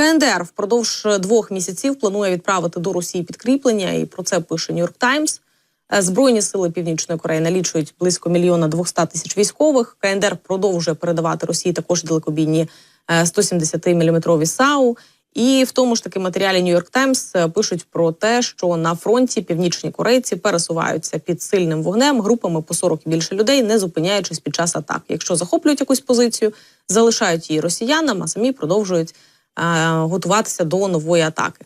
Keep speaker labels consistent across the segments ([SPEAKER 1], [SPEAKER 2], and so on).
[SPEAKER 1] КНДР впродовж двох місяців планує відправити до Росії підкріплення, і про це пише Нью-Йорк Таймс. Е, Збройні сили Північної Кореї налічують близько мільйона 200 тисяч військових. КНДР продовжує передавати Росії також далекобійні 170-мм САУ. І в тому ж таки матеріалі Нью-Йорк Таймс пишуть про те, що на фронті північні корейці пересуваються під сильним вогнем групами по 40 і більше людей, не зупиняючись під час атак. Якщо захоплюють якусь позицію, залишають її росіянам, а самі продовжують е, готуватися до нової атаки.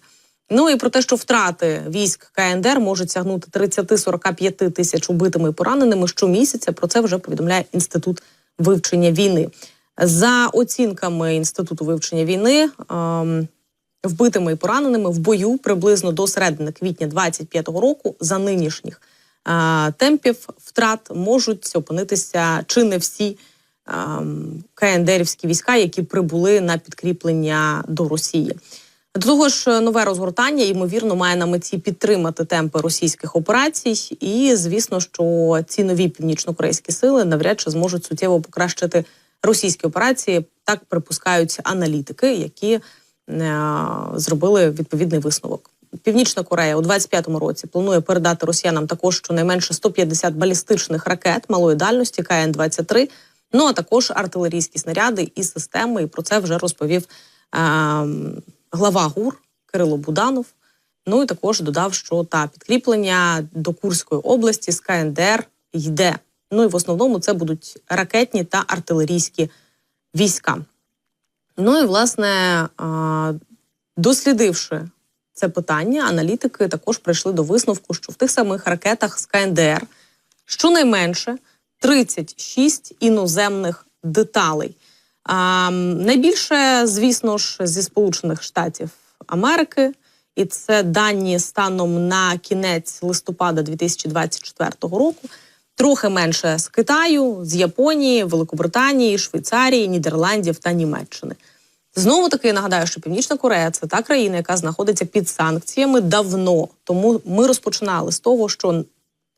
[SPEAKER 1] Ну і про те, що втрати військ КНДР можуть сягнути 30-45 тисяч убитими і пораненими щомісяця. Про це вже повідомляє інститут вивчення війни. За оцінками інституту вивчення війни, ем, вбитими і пораненими в бою приблизно до середини квітня 25-го року за нинішніх е, темпів втрат можуть опинитися чи не всі е, КНДРівські війська, які прибули на підкріплення до Росії. До того ж, нове розгортання ймовірно має на меті підтримати темпи російських операцій, і звісно, що ці нові північно-корейські сили навряд чи зможуть суттєво покращити російські операції. Так припускають аналітики, які е, зробили відповідний висновок. Північна Корея у 25-му році планує передати росіянам також щонайменше 150 балістичних ракет малої дальності КН 23 Ну а також артилерійські снаряди і системи. І про це вже розповів. Е, глава ГУР Кирило Буданов. Ну і також додав, що та підкріплення до Курської області з КНДР йде. Ну і в основному це будуть ракетні та артилерійські війська. Ну і власне, дослідивши це питання, аналітики також прийшли до висновку, що в тих самих ракетах з КНДР щонайменше 36 іноземних деталей. А, Найбільше, звісно ж, зі Сполучених Штатів Америки, і це дані станом на кінець листопада 2024 року. Трохи менше з Китаю, з Японії, Великобританії, Швейцарії, Нідерландів та Німеччини. Знову таки нагадаю, що Північна Корея це та країна, яка знаходиться під санкціями давно. Тому ми розпочинали з того, що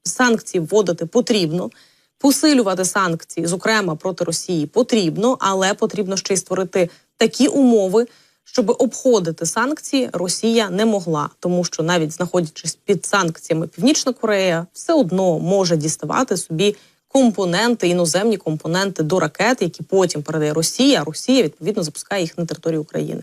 [SPEAKER 1] санкції вводити потрібно. Посилювати санкції, зокрема проти Росії, потрібно, але потрібно ще й створити такі умови, щоб обходити санкції, Росія не могла, тому що навіть знаходячись під санкціями, Північна Корея все одно може діставати собі компоненти, іноземні компоненти до ракет, які потім передає Росія. Росія відповідно запускає їх на територію України.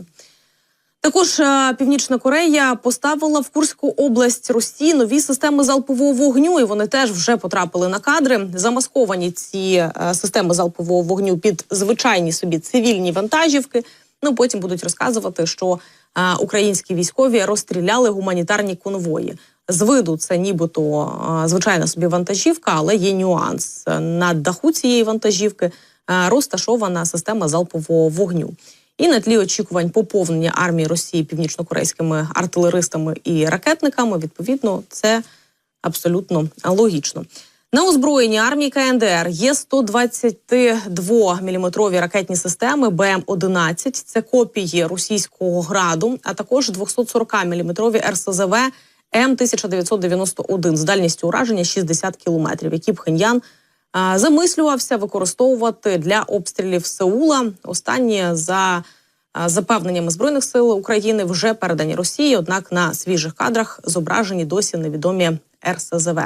[SPEAKER 1] Також е, Північна Корея поставила в Курську область Росії нові системи залпового вогню, і вони теж вже потрапили на кадри. Замасковані ці е, системи залпового вогню під звичайні собі цивільні вантажівки. Ну потім будуть розказувати, що е, українські військові розстріляли гуманітарні конвої. З виду це нібито звичайна собі вантажівка, але є нюанс на даху цієї вантажівки розташована система залпового вогню. І на тлі очікувань поповнення армії Росії північно-корейськими артилеристами і ракетниками, відповідно, це абсолютно логічно. На озброєнні армії КНДР є 122 мм ракетні системи БМ-11. Це копії російського граду, а також 240 мм РСЗВ М1991 з дальністю ураження 60 кілометрів, які Пхеньян замислювався використовувати для обстрілів Сеула. Останні за запевненнями збройних сил України вже передані Росії однак на свіжих кадрах зображені досі невідомі РСЗВ.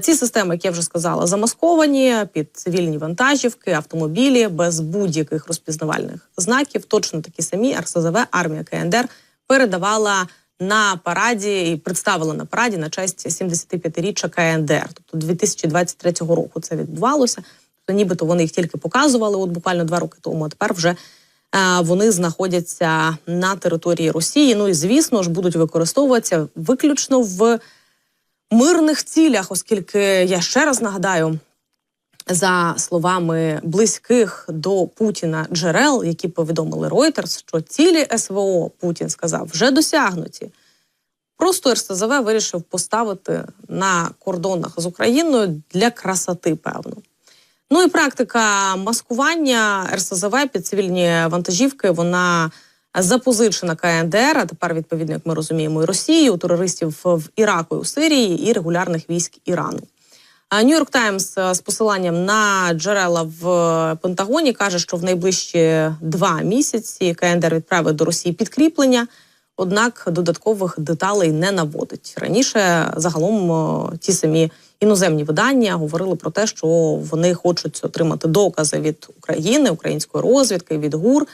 [SPEAKER 1] Ці системи, як я вже сказала, замасковані під цивільні вантажівки, автомобілі без будь-яких розпізнавальних знаків. Точно такі самі РСЗВ армія КНДР передавала на параді і представила на параді на честь 75-річчя КНДР. Тобто 2023 року це відбувалося. Тобто, нібито вони їх тільки показували, от буквально два роки тому. А тепер вже е, вони знаходяться на території Росії. Ну і звісно ж будуть використовуватися виключно в мирних цілях, оскільки я ще раз нагадаю, за словами близьких до Путіна джерел, які повідомили Reuters, що цілі СВО Путін сказав вже досягнуті. Просто РСЗВ вирішив поставити на кордонах з Україною для красоти, певно. Ну і практика маскування РСЗВ під цивільні вантажівки. Вона запозичена КНДР, а тепер відповідно, як ми розуміємо, і Росії, терористів в Іраку і у Сирії і регулярних військ Ірану. Нью-Йорк Таймс з посиланням на джерела в е, Пентагоні каже, що в найближчі два місяці КНДР відправить до Росії підкріплення. Однак додаткових деталей не наводить раніше. Загалом е, ті самі іноземні видання говорили про те, що вони хочуть отримати докази від України, української розвідки, від ГУР,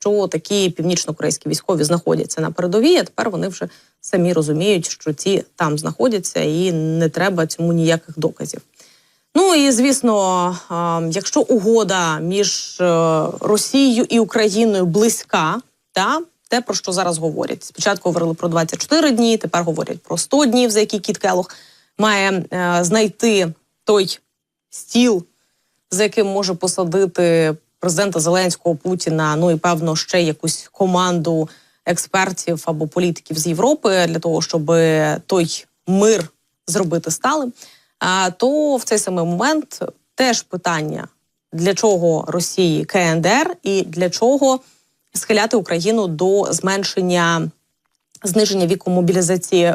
[SPEAKER 1] що такі північно-корейські військові знаходяться на передовій. А тепер вони вже самі розуміють, що ті там знаходяться, і не треба цьому ніяких доказів. Ну і звісно, якщо угода між е, Росією і Україною близька, та те про що зараз говорять. Спочатку говорили про 24 дні, тепер говорять про 100 днів, за які Кіт Келох має е, знайти той стіл, за яким може посадити президента Зеленського Путіна. Ну і певно ще якусь команду експертів або політиків з Європи для того, щоб той мир зробити сталим. То в цей самий момент теж питання для чого Росії КНДР і для чого схиляти Україну до зменшення зниження віку мобілізації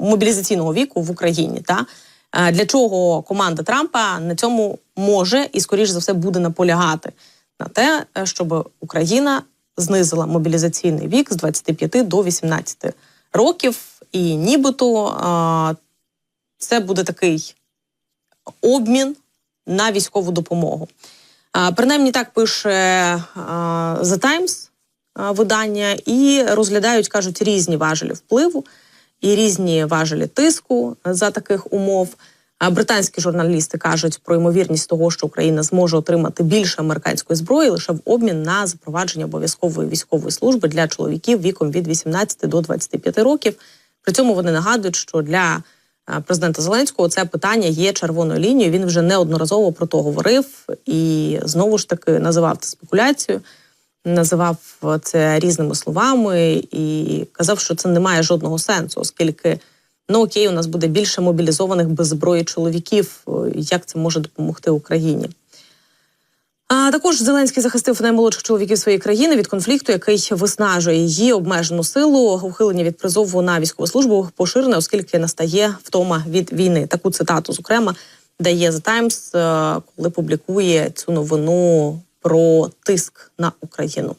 [SPEAKER 1] мобілізаційного віку в Україні. Та для чого команда Трампа на цьому може і скоріш за все буде наполягати? На те, е, щоб Україна знизила мобілізаційний вік з 25 до 18 років, і нібито е, це буде такий обмін на військову допомогу. Принаймні так пише The Times видання, і розглядають, кажуть, різні важелі впливу і різні важелі тиску за таких умов. Британські журналісти кажуть про ймовірність того, що Україна зможе отримати більше американської зброї лише в обмін на запровадження обов'язкової військової служби для чоловіків віком від 18 до 25 років. При цьому вони нагадують, що для президента Зеленського це питання є червоною лінією. Він вже неодноразово про то говорив і знову ж таки називав це спекуляцією, називав це різними словами і казав, що це не має жодного сенсу, оскільки ну окей, у нас буде більше мобілізованих без зброї чоловіків. Як це може допомогти Україні? А також Зеленський захистив наймолодших чоловіків своєї країни від конфлікту, який виснажує її обмежену силу. Ухилення від призову на військову службу поширене, оскільки настає втома від війни. Таку цитату, зокрема, дає The Times, е, коли публікує цю новину про тиск на Україну.